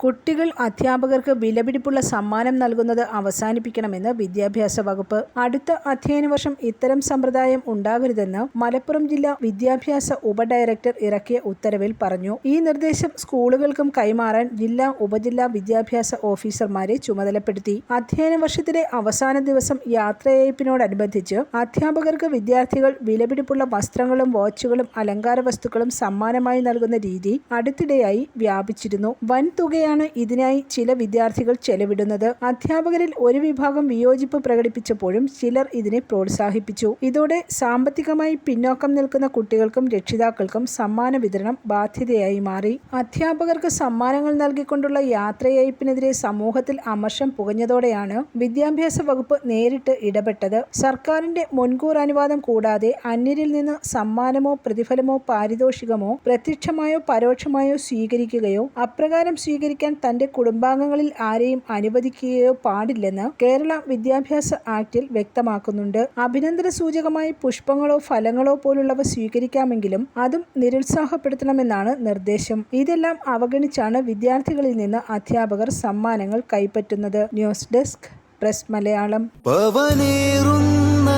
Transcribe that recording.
കുട്ടികൾ അധ്യാപകർക്ക് വിലപിടിപ്പുള്ള സമ്മാനം നൽകുന്നത് അവസാനിപ്പിക്കണമെന്ന് വിദ്യാഭ്യാസ വകുപ്പ്. അടുത്ത അധ്യയന വർഷം ഇത്തരം സമ്പ്രദായം ഉണ്ടാകരുതെന്ന് മലപ്പുറം ജില്ലാ വിദ്യാഭ്യാസ ഉപഡയറക്ടർ ഇറക്കിയ ഉത്തരവിൽ പറഞ്ഞു. ഈ നിർദ്ദേശം സ്കൂളുകൾക്കും കൈമാറാൻ ജില്ലാ ഉപജില്ലാ വിദ്യാഭ്യാസ ഓഫീസർമാരെ ചുമതലപ്പെടുത്തി. അധ്യയന വർഷത്തിലെ അവസാന ദിവസം യാത്രയയപ്പിനോടനുബന്ധിച്ച് അധ്യാപകർക്ക് വിദ്യാർത്ഥികൾ വിലപിടിപ്പുള്ള വസ്ത്രങ്ങളും വാച്ചുകളും അലങ്കാര വസ്തുക്കളും സമ്മാനമായി നൽകുന്ന രീതി അടുത്തിടെയായി വ്യാപിച്ചിരുന്നു. വൻ തുകയാണ് ഇതിനായി ചില വിദ്യാർത്ഥികൾ ചെലവിടുന്നത്. അധ്യാപകരിൽ ഒരു വിഭാഗം വിയോജിപ്പ് പ്രകടിപ്പിച്ചപ്പോഴും ചിലർ ഇതിനെ പ്രോത്സാഹിപ്പിച്ചു. ഇതോടെ സാമ്പത്തികമായി പിന്നോക്കം നിൽക്കുന്ന കുട്ടികൾക്കും രക്ഷിതാക്കൾക്കും സമ്മാന വിതരണം ബാധ്യതയായി മാറി. അധ്യാപകർക്ക് സമ്മാനങ്ങൾ നൽകിക്കൊണ്ടുള്ള യാത്രയയപ്പിനെതിരെ സമൂഹത്തിൽ അമർഷം പുകഞ്ഞതോടെയാണ് വിദ്യാഭ്യാസ വകുപ്പ് നേരിട്ട് ഇടപെട്ടത്. സർക്കാരിന്റെ മുൻകൂർ അനുവാദം കൂടാതെ അന്യരിൽ നിന്ന് സമ്മാനമോ പ്രതിഫലമോ പാരിതോഷികമോ പ്രത്യക്ഷമായോ പരോക്ഷമായോ സ്വീകരിക്കുകയോ അപ്രകാരം സ്വീകരിക്കാൻ തന്റെ കുടുംബാംഗങ്ങളിൽ ആരെയും അനുവദിക്കുകയോ പാടില്ലെന്ന് കേരള വിദ്യാഭ്യാസ ആക്ടിൽ വ്യക്തമാക്കുന്നുണ്ട്. അഭിനന്ദന സൂചകമായി പുഷ്പങ്ങളോ ഫലങ്ങളോ പോലുള്ളവ സ്വീകരിക്കാമെങ്കിലും അതും നിരുത്സാഹപ്പെടുത്തണമെന്നാണ് നിർദ്ദേശം. ഇതെല്ലാം അവഗണിച്ചാണ് വിദ്യാർത്ഥികളിൽ നിന്ന് അധ്യാപകർ സമ്മാനങ്ങൾ കൈപ്പറ്റുന്നത്. News desk press Malayalam. പവനേറുന്ന